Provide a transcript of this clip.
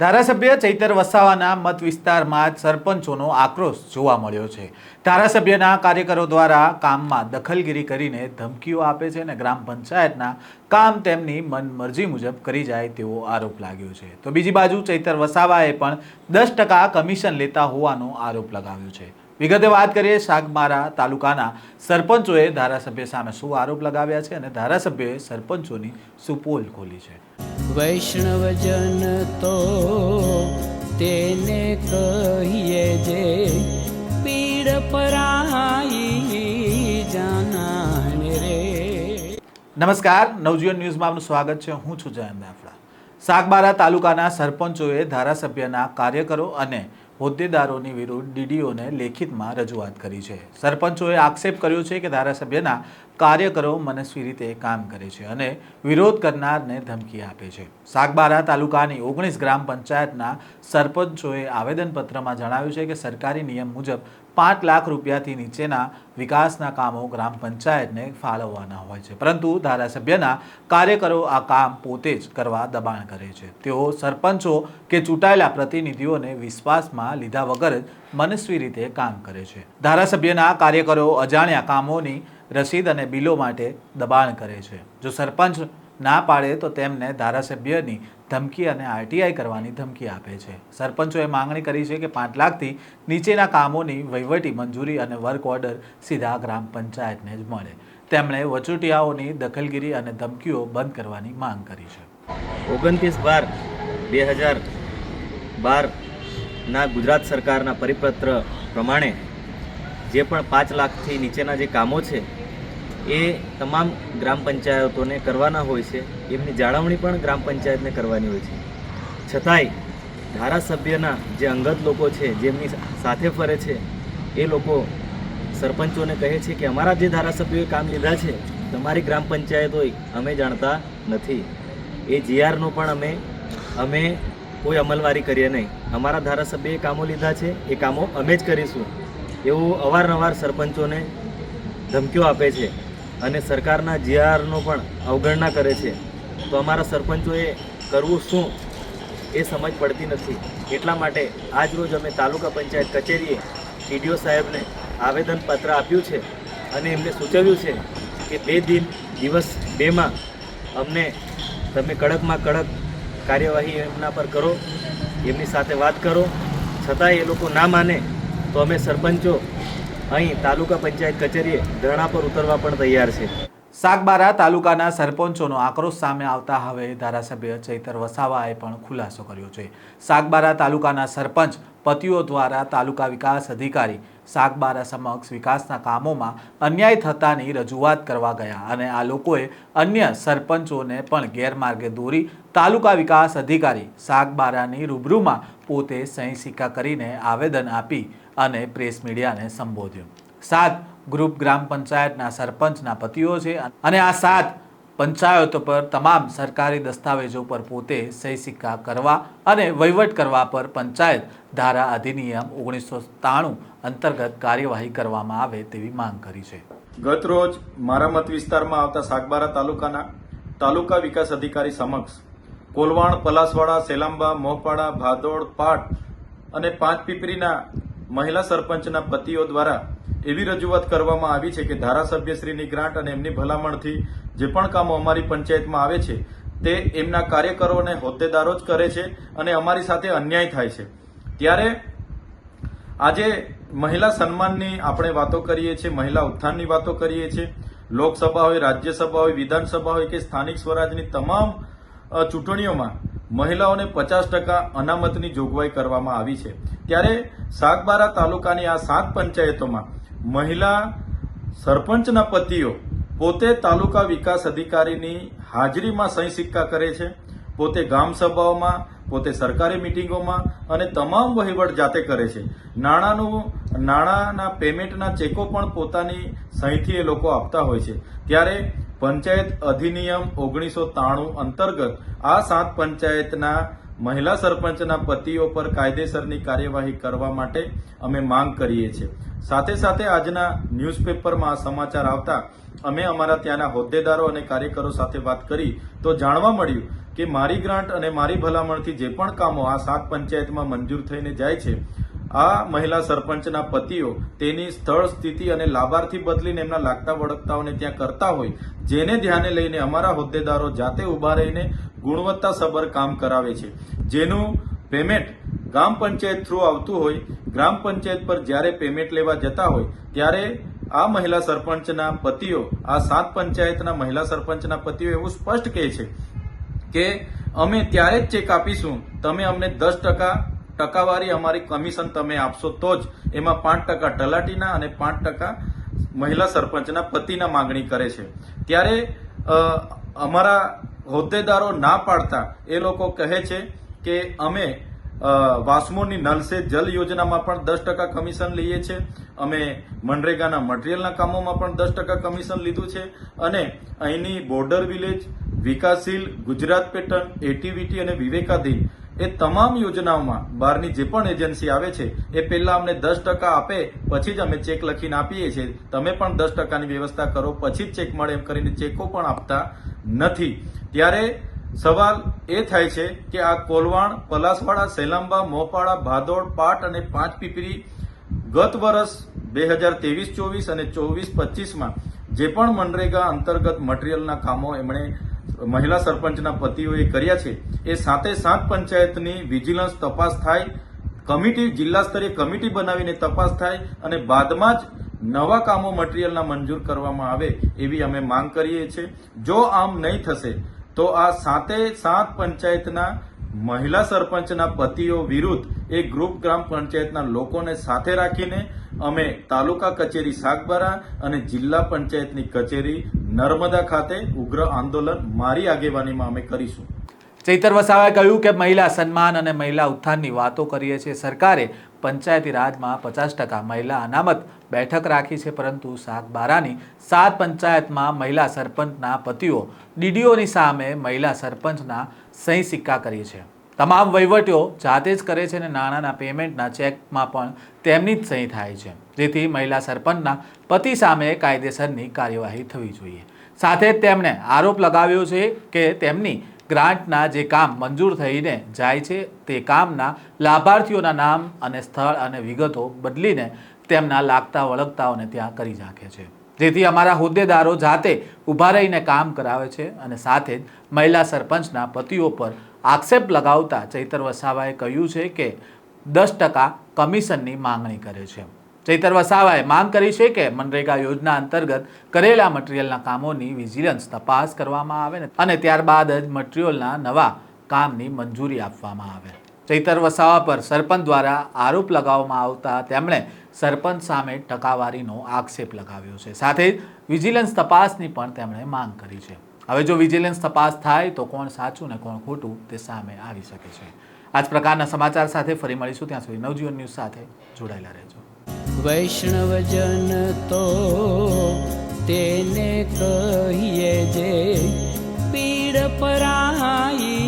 ધારાસભ્ય ચૈતર વસાવાના મત વિસ્તારમાં જ સરપંચોનો આક્રોશ જોવા મળ્યો છે. ધારાસભ્યના કાર્યકરો દ્વારા કામમાં દખલગીરી કરીને ધમકીઓ આપે છે અને ગ્રામ પંચાયતના કામ તેમની મનમરજી મુજબ કરી જાય તેવો આરોપ લાગ્યો છે. તો બીજી બાજુ ચૈતર વસાવાએ પણ દસ ટકા કમિશન લેતા હોવાનો આરોપ લગાવ્યો છે. વિગતે વાત કરીએ શાકમારા તાલુકાના સરપંચોએ ધારાસભ્ય સામે શું આરોપ લગાવ્યા છે અને ધારાસભ્યોએ સરપંચોની શું ખોલી છે. વૈષ્ણવજન તો તેને કહીએ જે પીડ પરાઈ જાનાને રે. નમસ્કાર, નવજીવન ન્યૂઝમાં આપનું સ્વાગત છે. હું છું જયંત દાફડા સાગબારા તાલુકાના સરપંચોએ ધારાસભ્યના કાર્યકરો અને હોદ્દેદારોની વિરુદ્ધ ડીડીઓને લેખિતમાં રજૂઆત કરી છે. સરપંચોએ આક્ષેપ કર્યો છે કે ધારાસભ્યના કાર્યકરો મનસ્વી રીતે કામ કરે છે અને વિરોધ કરનારને ધમકી આપે છે. સાગબારા તાલુકાની ઓગણીસ ગ્રામ પંચાયતના સરપંચોએ આવેદનપત્રમાં જણાવ્યું છે કે સરકારી નિયમ મુજબ પાંચ લાખ રૂપિયાથી નીચેના વિકાસના કામો ગ્રામ પંચાયતને ફાળવવાના હોય છે. પરંતુ ધારાસભ્યના કાર્યકરો આ કામ પોતે જ કરવા દબાણ કરે છે. તેઓ સરપંચો કે ચૂંટાયેલા પ્રતિનિધિઓને વિશ્વાસમાં લીધા વગર જ મનસ્વી રીતે કામ કરે છે. ધારાસભ્યના કાર્યકરો અજાણ્યા કામોની રસીદ અને બિલો માટે દબાણ કરે છે. જો સરપંચ ના પાડે તો તેમને ધારાસભ્યની ધમકી અને આરટીઆઈ કરવાની ધમકી આપે છે. સરપંચોએ માંગણી કરી છે કે પાંચ લાખથી નીચેના કામોની વહીવટી મંજૂરી અને વર્ક ઓર્ડર સીધા ગ્રામ પંચાયતને જ મળે. તેમણે વચોટિયાઓની દખલગીરી અને ધમકીઓ બંધ કરવાની માંગ કરી છે. ઓગણત્રીસ બાર બે હજાર બારના ગુજરાત સરકારના પરિપત્ર પ્રમાણે જે પણ પાંચ લાખથી નીચેના જે કામો છે એ તમામ ગ્રામ પંચાયતોને કરવાના હોય છે, એમની જાળવણી પણ ગ્રામ પંચાયતને કરવાની હોય છે. છતાંય ધારાસભ્યના જે અંગત લોકો છે જેમની સાથે ફરે છે, એ લોકો સરપંચોને કહે છે કે અમારા જે ધારાસભ્યોએ કામ લીધા છે, તમારી ગ્રામ પંચાયત હોય, અમે જાણતા નથી. એ જીઆરનો પણ અમે અમે કોઈ અમલવારી કરીએ નહીં. અમારા ધારાસભ્યએ કામો લીધા છે, એ કામો અમે જ કરીશું. એવું અવારનવાર સરપંચોને ધમકીઓ આપે છે. અને સરકારના જીઆરનો પણ અવગણના કરે છે. તો અમારા સરપંચોએ કરવું શું એ સમજ પડતી નથી. એટલા માટે આજ રોજ અમે તાલુકા પંચાયત કચેરીએ ટીડીઓ સાહેબને આવેદનપત્ર આપ્યું છે અને એમને સૂચવ્યું છે કે બે દિન, દિવસ, બેમાં અમને તમે કડકમાં કડક કાર્યવાહી એમના પર કરો, એમની સાથે વાત કરો. છતાંય એ લોકો ના માને તો અમે સરપંચો અહીં તાલુકા પંચાયત કચેરીએ ધરણા પર ઉતરવા પણ તૈયાર છે. સાગબારા તાલુકાના સરપંચોનો આક્રોશ સામે આવતા હવે ધારાસભ્ય ચૈતર વસાવાએ પણ ખુલાસો કર્યો છે. સાગબારા તાલુકાના સરપંચ પતિઓ દ્વારા તાલુકા વિકાસ અધિકારી સાગબારા સમક્ષ વિકાસના કામોમાં અન્યાય થતાની રજૂઆત કરવા ગયા અને આ લોકોએ અન્ય સરપંચોને પણ ગેરમાર્ગે દોરી તાલુકા વિકાસ અધિકારી સાગબારાની રૂબરૂમાં પોતે સહી સિક્કા કરીને આવેદન આપી અને પ્રેસ મીડિયાને સંબોધ્યો. સાત ગ્રુપ ગ્રામ પંચાયતના સરપંચના પતિઓ છે અને આ સાત પંચાયતો પર તમામ સરકારી દસ્તાવેજો પર પોતે સહી સિક્કા કરવા અને વહીવટ કરવા પર પંચાયત ધારા અધિનિયમ ઓગણીસો સત્તાણું અંતર્ગત કાર્યવાહી કરવામાં આવે તેવી માંગ કરી છે. ગત રોજ મારા મત વિસ્તારમાં આવતા સાગબારા તાલુકાના તાલુકા વિકાસ અધિકારી સમક્ષ કોલવાણ, પલાસવાડા, સેલાંબા મોહપાડા ભાદોડ, પાટ અને પાંચ પીપરીના મહિલા સરપંચના પતિઓ દ્વારા એવી રજૂઆત કરવામાં આવી છે કે ધારાસભ્યશ્રીની ગ્રાન્ટ અને એમની ભલામણથી જે પણ કામો અમારી પંચાયતમાં આવે છે, તે એમના કાર્યકરો અને હોદ્દેદારો જ કરે છે અને અમારી સાથે અન્યાય થાય છે. ત્યારે આજે મહિલા સન્માનની આપણે વાતો કરીએ છીએ, મહિલા ઉત્થાનની વાતો કરીએ છીએ. લોકસભા હોય, રાજ્યસભા હોય, વિધાનસભા હોય કે સ્થાનિક સ્વરાજની તમામ ચૂંટણીઓમાં મહિલાઓને પચાસ ટકા અનામતની જોગવાઈ કરવામાં આવી છે. ત્યારે સાગબારા તાલુકાની આ સાત પંચાયતોમાં મહિલા સરપંચના પતિઓ પોતે તાલુકા વિકાસ અધિકારીની હાજરીમાં સહી સિક્કા કરે છે. પોતે ગામ સભાઓમાં, પોતે સરકારી મિટિંગોમાં અને તમામ વહીવટ જાતે કરે છે. નાણાંનું, નાણાંના પેમેન્ટના ચેકો પણ પોતાની સહીથી એ લોકો આપતા હોય છે. ત્યારે પંચાયત અધિનિયમ ઓગણીસો ત્રાણું અંતર્ગત આ સાત પંચાયતના મહિલા સરપંચના પતિઓ પર કાયદેસરની કાર્યવાહી કરવા માટે અમે માંગ કરીએ છીએ. સાથે સાથે આજના ન્યૂઝપેપરમાં આ સમાચાર આવતા અમે અમારા ત્યાંના હોદ્દેદારો અને કાર્યકરો સાથે વાત કરી તો જાણવા મળ્યું કે મારી ગ્રાન્ટ અને મારી ભલામણથી જે પણ કામો આ સાત પંચાયતમાં મંજૂર થઈને જાય છે આ મહિલા સરપંચના પતિઓ તેની સ્થળ, સ્થિતિ અને લાભાર્થી બદલીને એમના લાગતા વળગતાઓને ત્યાં કરતા હોય, જેને ધ્યાને લઈને અમારા હોદ્દેદારો જાતે ઊભા રહીને ગુણવત્તાસભર કામ કરાવે છે. જેનું પેમેન્ટ ગ્રામ પંચાયત થ્રુ આવતું હોય, ગ્રામ પંચાયત પર જ્યારે પેમેન્ટ લેવા જતા હોય, ત્યારે આ મહિલા સરપંચના પતિઓ, આ સાત પંચાયતના મહિલા સરપંચના પતિઓ એવું સ્પષ્ટ કહે છે કે, અમે ત્યારે જ ચેક આપીશું. તમે અમને દસ ટકા ટકાવારી અમારી કમિશન તમે આપશો તો જ એમાં પાંચ ટકા તલાટીના અને પાંચ ટકા મહિલા સરપંચના પતિના માગણી કરે છે. ત્યારે અમારા હોદ્દેદારો ના પાડતા એ લોકો કહે છે કે અમે વાસ્મોની નલ સે જલ યોજનામાં પણ દસ ટકા કમિશન લઈએ છીએ અમે મનરેગાના મટીરિયલના કામોમાં પણ દસ ટકા કમિશન લીધું છે. અને અહીંની બોર્ડર વિલેજ, વિકાસશીલ ગુજરાત પેટર્ન એટીવીટી અને વિવેકાધીન એ તમામ યોજનાઓમાં બહારની જે પણ એજન્સી આવે છે, એ પહેલા અમને દસ ટકા આપે, પછી જ અમે ચેક લખીને આપીએ છીએ. તમે પણ દસ ટકાની વ્યવસ્થા કરો, પછી જ ચેક મળે એમ કરીને ચેકો પણ આપતા નથી. ત્યારે સવાલ એ થાય છે કે આ કોલવાણ, પલાસવાડા, સેલાંબા, મોપાડા, ભાદોડ, પાટ અને પાંચ પીપરી ગત વર્ષ બે હજાર ત્રેવીસ ચોવીસ અને ચોવીસ પચીસમાં જે પણ મનરેગા અંતર્ગત મટીરિયલના કામો એમણે મહિલા સરપંચના પતિઓએ કર્યા છે. એ સાતે સાત પંચાયતની વિજિલન્સ તપાસ થાય, કમિટી, જિલ્લા સ્તરીય કમિટી બનાવીને તપાસ થાય અને બાદમાં જ નવા કામો મટીરિયલના મંજૂર કરવામાં આવે એવી અમે માંગ કરીએ છીએ. જો આમ નહીં થશે, તો આ સાતે સાત પંચાયતના મહિલા સરપંચના પતિઓ વિરુદ્ધ એ ગ્રુપ ગ્રામ પંચાયતના લોકોને સાથે રાખીને અમે તાલુકા કચેરી સાગબારા અને જિલ્લા પંચાયતની કચેરી નર્મદા ખાતે ઉગ્ર આંદોલન મારી આગેવાનીમાં અમે કરીશું. ચૈતર વસાવાએ કહ્યું કે મહિલા સન્માન અને મહિલા ઉત્થાનની વાતો કરીએ છીએ. સરકારે પંચાયતી રાજમાં પચાસ ટકા મહિલા અનામત બેઠક રાખી છે, પરંતુ સાગબારાની સાત પંચાયતમાં મહિલા સરપંચના પતિઓ ડીડીઓની સામે મહિલા સરપંચના સહી સિક્કા કરી છે તમામ વહીવટીઓ જાતે જ કરે છે અને નાણાંના પેમેન્ટના ચેકમાં પણ તેમની જ સહી થાય છે. જેથી મહિલા સરપંચના પતિ સામે કાયદેસરની કાર્યવાહી થવી જોઈએ. સાથે જ તેમણે આરોપ લગાવ્યો છે કે તેમની ગ્રાન્ટના જે કામ મંજૂર થઈને જાય છે તે કામના લાભાર્થીઓના નામ અને સ્થળ અને વિગતો બદલીને તેમના લાગતા વળગતાઓને ત્યાં કરી નાખે છે. જેથી અમારા હોદ્દેદારો જાતે ઊભા રહીને કામ કરાવે છે અને સાથે જ મહિલા સરપંચના પતિઓ પર આક્ષેપ લગાવતા ચૈતર વસાવાએ કહ્યું છે કે દસ ટકા કમિશનની માંગણી કરે છે. ચૈતર વસાવાએ માંગ કરી છે કે મનરેગા યોજના અંતર્ગત કરેલા મટીરિયલના કામોની વિજિલન્સ તપાસ કરવામાં આવે અને ત્યારબાદ જ મટીરિયલના નવા કામની મંજૂરી આપવામાં આવે. ચૈતર વસાવા પર સરપંચ દ્વારા આરોપ લગાવવામાં આવતા તેમણે સરપંચ સામે ટકાવારીનો આક્ષેપ લગાવ્યો છે. સાથે જ વિજિલન્સ તપાસની પણ તેમણે માંગ કરી છે. હવે જો વિજિલન્સ તપાસ થાય તો કોણ સાચું ને કોણ ખોટું તે સામે આવી શકે છે. આ જ પ્રકારના સમાચાર સાથે ફરી મળીશું. ત્યાં સુધી નવજીવન ન્યૂઝ સાથે જોડાયેલા રહેજો. વૈષ્ણવજન તો તેને કહીએ જે પીડ પરાઈ